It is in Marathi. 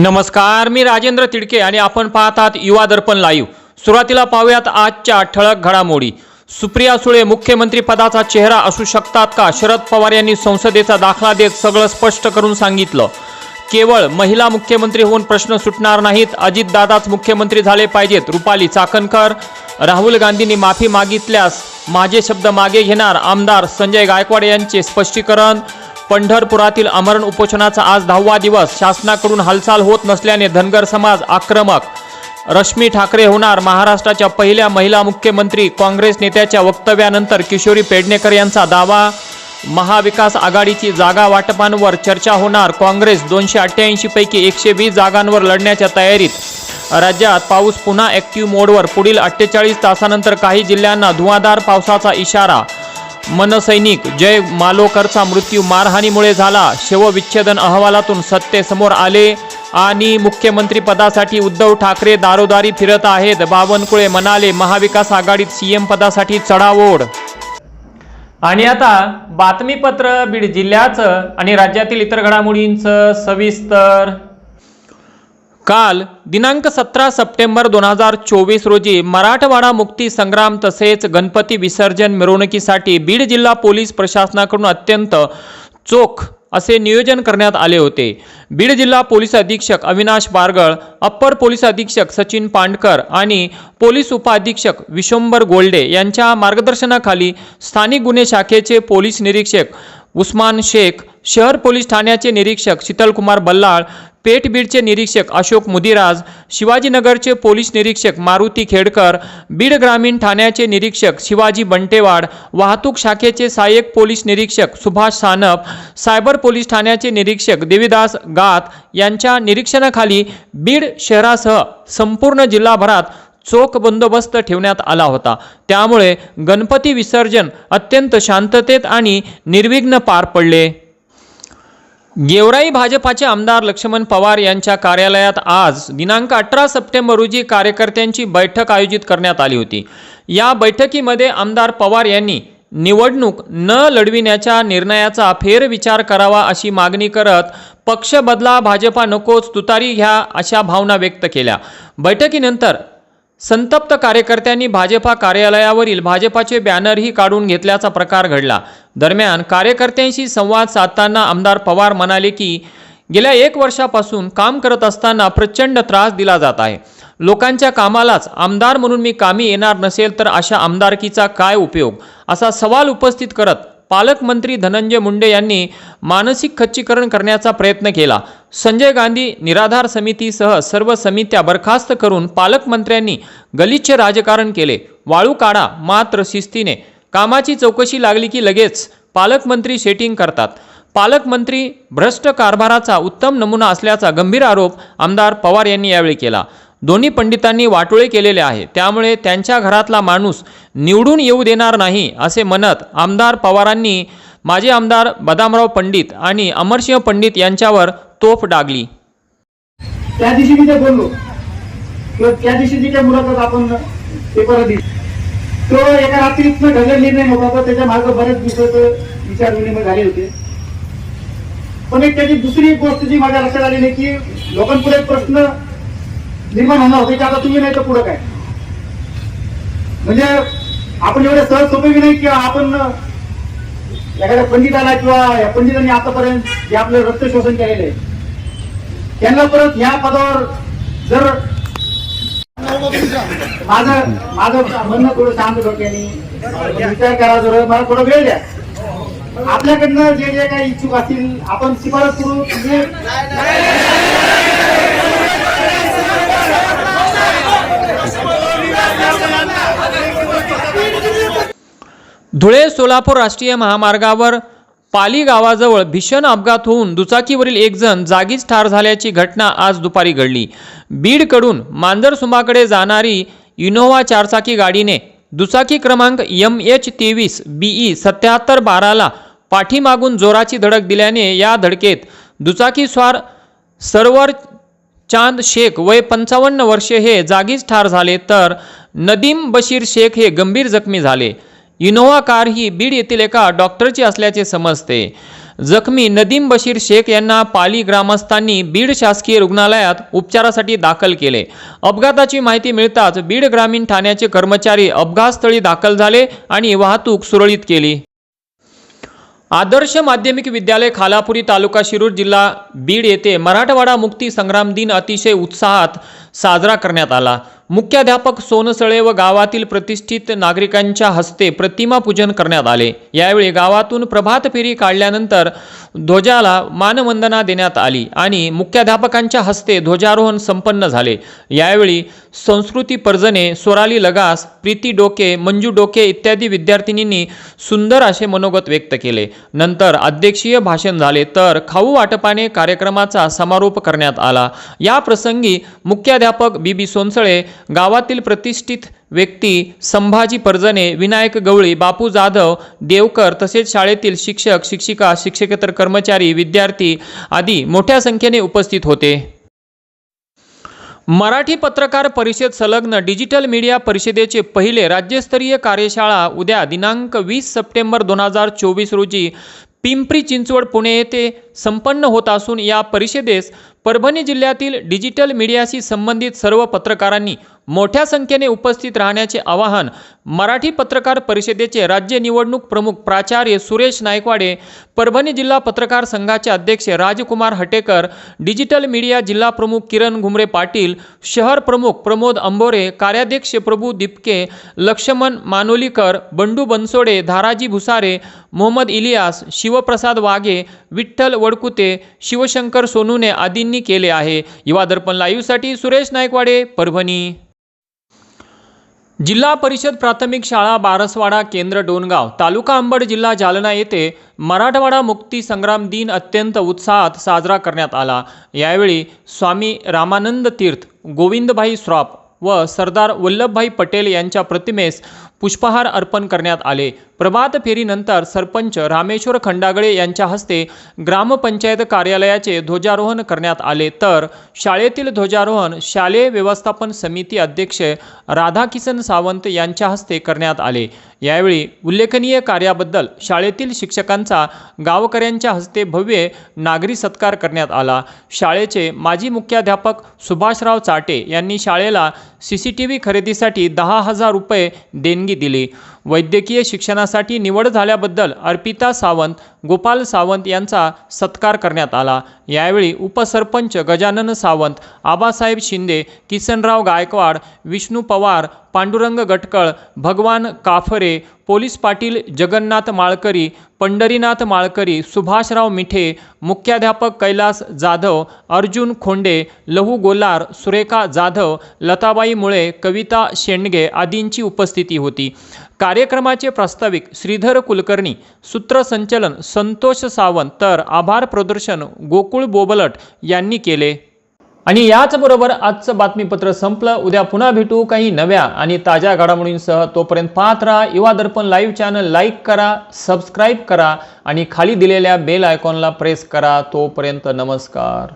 नमस्कार मी राजेंद्र तिडके आणि आपण पाहत आहात युवा दर्पण लाईव्ह सुरुवातीला पाहूयात आजच्या ठळक घडामोडी. सुप्रिया सुळे मुख्यमंत्री पदाचा चेहरा असू शकतात का? शरद पवार यांनी संसदेचा दाखला देत सगळं स्पष्ट करून सांगितलं. केवळ महिला मुख्यमंत्री होऊन प्रश्न सुटणार नाहीत अजितदादाच मुख्यमंत्री झाले पाहिजेत. रुपाली चाकणकर राहुल गांधींनी माफी मागितल्यास माझे शब्द मागे घेणार आमदार संजय गायकवाड यांचे स्पष्टीकरण. पंढरपुरातील अमरण उपोषणाचा आज दहावा दिवस. शासनाकडून हालचाल होत नसल्याने धनगर समाज आक्रमक. रश्मी ठाकरे होणार महाराष्ट्राच्या पहिल्या महिला मुख्यमंत्री. काँग्रेस नेत्याच्या वक्तव्यानंतर किशोरी पेडणेकर यांचा दावा. महाविकास आघाडीची जागा वाटपांवर चर्चा होणार. काँग्रेस दोनशे अठ्ठ्याऐंशी पैकी एकशे वीस जागांवर लढण्याच्या तयारीत. राज्यात पाऊस पुन्हा ॲक्टिव्ह मोडवर पुढील अठ्ठेचाळीस तासानंतर काही जिल्ह्यांना धुवाधार पावसाचा इशारा. मनसैनिक जय मालोकरचा मृत्यू मारहाणीमुळे झाला. शवविच्छेदन अहवालातून सत्तेसमोर आले. आणि मुख्यमंत्री पदासाठी उद्धव ठाकरे दारोदारी फिरत आहेत. बावनकुळे म्हणाले महाविकास आघाडीत सीएम पदासाठी चढाओढ. आणि आता बातमीपत्र बीड जिल्ह्याचं आणि राज्यातील इतर घडामोडींचं सविस्तर काल दिनांक सतरा सप्टेंबर दोन हजार चोवीस रोजी मराठवाडा मुक्ती संग्राम तसेच गणपती विसर्जन मिरवणुकीसाठी बीड जिल्हा पोलीस प्रशासनाकडून अत्यंत चोख असे नियोजन करण्यात आले होते. बीड जिल्हा पोलीस अधीक्षक अविनाश बारगळ अप्पर पोलीस अधीक्षक सचिन पांडकर आणि पोलीस उपअधीक्षक विशंबर गोल्डे यांच्या मार्गदर्शनाखाली स्थानिक गुन्हे शाखेचे पोलीस निरीक्षक उस्मान शेख शहर पोलीस ठाण्याचे निरीक्षक शीतलकुमार बल्लाळ पेठबीडचे निरीक्षक अशोक मुदिराज शिवाजीनगरचे पोलीस निरीक्षक मारुती खेडकर बीड ग्रामीण ठाण्याचे निरीक्षक शिवाजी बंटेवाड वाहतूक शाखेचे सहाय्यक पोलीस निरीक्षक सुभाष सानप सायबर पोलीस ठाण्याचे निरीक्षक देवीदास गात यांच्या निरीक्षणाखाली बीड शहरासह संपूर्ण जिल्हाभरात चोख बंदोबस्त ठेवण्यात आला होता. त्यामुळे गणपती विसर्जन अत्यंत शांततेत आणि निर्विघ्न पार पडले. गेवराई भाजपाचे आमदार लक्ष्मण पवार यांच्या कार्यालयात आज दिनांक अठरा सप्टेंबर रोजी कार्यकर्त्यांची बैठक आयोजित करण्यात आली होती. या बैठकीमध्ये आमदार पवार यांनी निवडणूक न लढविण्याच्या निर्णयाचा फेरविचार करावा अशी मागणी करत पक्ष बदला भाजपा नकोच तुतारी घ्या अशा भावना व्यक्त केल्या. बैठकीनंतर संतप्त कार्यकर्त्यांनी भाजपा कार्यालयावरील भाजपाचे बॅनरही काढून घेतल्याचा प्रकार घडला. दरम्यान कार्यकर्त्यांशी संवाद साधताना आमदार पवार म्हणाले की गेल्या एक वर्षापासून काम करत असताना प्रचंड त्रास दिला जात आहे. लोकांच्या कामालाच आमदार म्हणून मी कामी येणार नसेल तर अशा आमदारकीचा काय उपयोग? असा सवाल उपस्थित करत पालकमंत्री धनंजय मुंडे यांनी मानसिक खच्चीकरण करण्याचा प्रयत्न केला. संजय गांधी निराधार समितीसह सर्व समित्या बरखास्त करून पालकमंत्र्यांनी गलिच्छ राजकारण केले. वाळू काढा मात्र शिस्तीने. कामाची चौकशी लागली की लगेच पालकमंत्री सेटिंग करतात. पालकमंत्री भ्रष्ट कारभाराचा उत्तम नमुना असल्याचा गंभीर आरोप आमदार पवार यांनी यावेळी केला. दोन्ही पंडितांनी वाटोळे केलेले आहे. त्यामुळे त्यांच्या घरातला माणूस निवडून येऊ देणार नाही असे म्हणत आमदार पवारांनी माजी आमदार बदामराव पंडित आणि अमरसिंह पंडित यांच्यावर तोफ डागली. त्या दिवशी मी ते बोललो. त्या दिवशी जी काय मुलाखत आपण पेपर दिली तो एका रात्रीत ढगल निर्णय नव्हता तर त्याच्यामागे बरेच दिवसाचं विचार विनिमय झाले होते. पण एक त्याची दुसरी गोष्ट जी माझ्या लक्षात आली नाही की लोकांपुढे प्रश्न निर्माण होणार होते की आता तुम्ही नाही तर पुढं काय? म्हणजे आपण एवढे सहज सोपे की नाही की आपण एखाद्या पंडिताला किंवा या पंडितांनी आतापर्यंत जे आपलं रक्त शोषण केलेलं आहे त्यांना परत ह्या पदावर जर माझं माझं म्हणणं थोडं शांत डोक्याने विचार करा जर मला थोडं वेळ द्या. आपल्याकडनं जे जे काही इच्छुक असतील आपण शिफारस करू. म्हणजे धुळे सोलापूर राष्ट्रीय महामार्गावर पाली गावाजवळ भीषण अपघात होऊन दुचाकीवरील एक जण जागीच ठार झाल्याची घटना आज दुपारी घडली. बीडकडून मांजरसुंबाकडे जाणारी इनोव्हा चारचाकी गाडीने दुचाकी क्रमांक एम एच तेवीस बीई सत्याहत्तर बाराला पाठीमागून जोराची धडक दिल्याने या धडकेत दुचाकीस्वार सरवर चांद शेख वय पंचावन्न वर्षे हे जागीच ठार झाले तर नदीम बशीर शेख हे गंभीर जखमी झाले. इनोव्हा कार ही बीड येथील एका डॉक्टरची असल्याचे समजते. जखमी नदीम बशीर शेख यांना पाली ग्रामस्थांनी बीड शासकीय रुग्णालयात उपचारासाठी दाखल केले. अपघाताची माहिती मिळताच बीड ग्रामीण ठाण्याचे कर्मचारी अपघातस्थळी दाखल झाले आणि वाहतूक सुरळीत केली. आदर्श माध्यमिक विद्यालय खालापुरी तालुका शिरूर जिल्हा बीड येथे मराठवाडा मुक्ती संग्राम दिन अतिशय उत्साहात साजरा करण्यात आला. मुख्याध्यापक सोनसळे व गावातील प्रतिष्ठित नागरिकांच्या हस्ते प्रतिमा पूजन करण्यात आले. यावेळी गावातून प्रभात फेरी काढल्यानंतर ध्वजाला मानवंदना देण्यात आली आणि मुख्याध्यापकांच्या हस्ते ध्वजारोहण संपन्न झाले. यावेळी संस्कृती पर्जने स्वराली लगास प्रीती डोके मंजू डोके इत्यादी विद्यार्थिनींनी सुंदर असे मनोगत व्यक्त केले. नंतर अध्यक्षीय भाषण झाले तर खाऊ वाटपाने कार्यक्रमाचा समारोप करण्यात आला. या प्रसंगी मुख्याध्यापक बी बी सोनसळे गावातील प्रतिष्ठित व्यक्ती संभाजी परजने विनायक गवळी बापू जाधव देवकर तसेच शाळेतील शिक्षक शिक्षिका शिक्षकेतर कर्मचारी विद्यार्थी आदी मोठ्या संख्येने उपस्थित होते. मराठी पत्रकार परिषद संलग्न डिजिटल मीडिया परिषदेचे पहिले राज्यस्तरीय कार्यशाळा उद्या दिनांक वीस सप्टेंबर दोन हजार चोवीस रोजी पिंपरी चिंचवड पुणे येथे संपन्न होत असून या परिषदेस परभणी जिल्ह्यातील डिजिटल मीडियाशी संबंधित सर्व पत्रकारांनी मोठ्या संख्येने उपस्थित राहण्याचे आवाहन मराठी पत्रकार परिषदेचे राज्य निवडणूक प्रमुख प्राचार्य सुरेश नायकवाडे परभणी जिल्हा पत्रकार संघाचे अध्यक्ष राजकुमार हटेकर डिजिटल मीडिया जिल्हा प्रमुख किरण घुमरे पाटील शहर प्रमुख प्रमोद अंबोरे कार्याध्यक्ष प्रभू दिपके लक्ष्मण मानोलीकर बंडू बनसोडे धाराजी भुसारे मोहम्मद इलियास शिवप्रसाद वाघे विठ्ठल वडकुते शिवशंकर सोनूने आदींनी केले आहे. युवा दर्पण लाईव्हसाठी सुरेश नायकवाडे परभणी. जिल्हा परिषद प्राथमिक शाळा बारसवाडा केंद्र डोणगाव तालुका अंबड जिल्हा जालना येथे मराठवाडा मुक्ती संग्राम दिन अत्यंत उत्साहात साजरा करण्यात आला. यावेळी स्वामी रामानंद तीर्थ गोविंदभाई श्रॉफ व सरदार वल्लभभाई पटेल यांच्या प्रतिमेस पुष्पहार अर्पण करण्यात आले. प्रभात फेरीनंतर सरपंच रामेश्वर खंडागळे यांच्या हस्ते ग्रामपंचायत कार्यालयाचे ध्वजारोहण करण्यात आले. तर शाळेतील ध्वजारोहण शालेय व्यवस्थापन समिती अध्यक्ष राधाकिसन सावंत यांच्या हस्ते करण्यात आले. यावेळी उल्लेखनीय कार्याबद्दल शाळेतील शिक्षकांचा गावकऱ्यांच्या हस्ते भव्य नागरी सत्कार करण्यात आला. शाळेचे माजी मुख्याध्यापक सुभाषराव चाटे यांनी शाळेला सी सी टी व्ही खरेदीसाठी दहा हजार रुपये देणगी दिली. वैद्यकीय शिक्षणासाठी निवड झाल्याबद्दल अर्पिता सावंत गोपाल सावंत यांचा सत्कार करण्यात आला. यावेळी उपसरपंच गजानन सावंत आबासाहेब शिंदे किसनराव गायकवाड विष्णू पवार पांडुरंग गटकळ भगवान काफरे पोलीस पाटील जगन्नाथ माळकरी पंढरीनाथ माळकरी सुभाषराव मिठे मुख्याध्यापक कैलास जाधव अर्जुन खोंडे लहू गोलार सुरेखा जाधव लताबाई मुळे कविता शेंडगे आदींची उपस्थिती होती. कार्यक्रमाचे प्रास्ताविक श्रीधर कुलकर्णी सूत्रसंचलन संतोष सावंत तर आभार प्रदर्शन गोकुळ बोबलट यांनी केले. आणि याचबरोबर आजचं बातमीपत्र संपलं. उद्या पुन्हा भेटू काही नव्या आणि ताज्या घडामोडींसह. तोपर्यंत पाहत राहा Yuva Darpan live channel like करा सबस्क्राईब करा आणि खाली दिलेल्या बेल आयकॉनला प्रेस करा. तोपर्यंत नमस्कार.